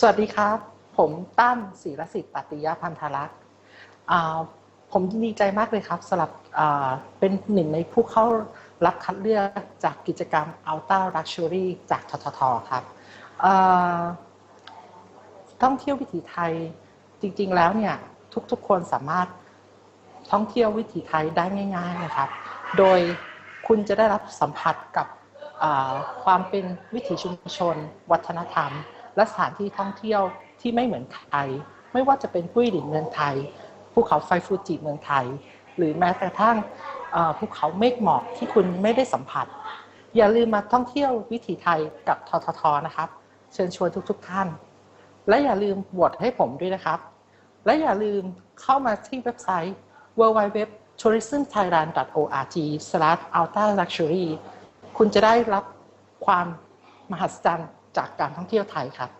สวัสดีครับ ผมตั้มศิรสิทธิ์ปฏิยาพันธลักษ์ผมดีใจมากเลยครับสำหรับเป็นหนึ่งในผู้เข้ารับคัดเลือกจากกิจกรรม Ultra Luxury จากทททครับท่องเที่ยววิถีไทยจริงๆแล้วเนี่ยทุกๆคนสามารถท่องเที่ยววิถีไทยได้ง่ายๆนะครับ โดยคุณจะได้รับสัมผัสกับความเป็นวิถีชุมชน วัฒนธรรม และสถานที่ท่องเที่ยวที่ไม่เหมือนใครไม่ว่าจะเป็นกุ้ยหลินเมืองไทยภูเขาไฟฟูจิเมืองไทย หรือแม้แต่กระทั่งภูเขาเมฆหมอกที่คุณไม่ได้สัมผัส อย่าลืมมาท่องเที่ยววิถีไทยกับทททนะครับ เชิญชวนทุกๆท่าน และอย่าลืมโหวตให้ผมด้วยนะครับ และอย่าลืมเข้ามาที่เว็บไซต์ www.tourismthailand.org/ultra-luxury คุณจะได้รับความมหัศจรรย์ จากการท่องเที่ยวไทยครับ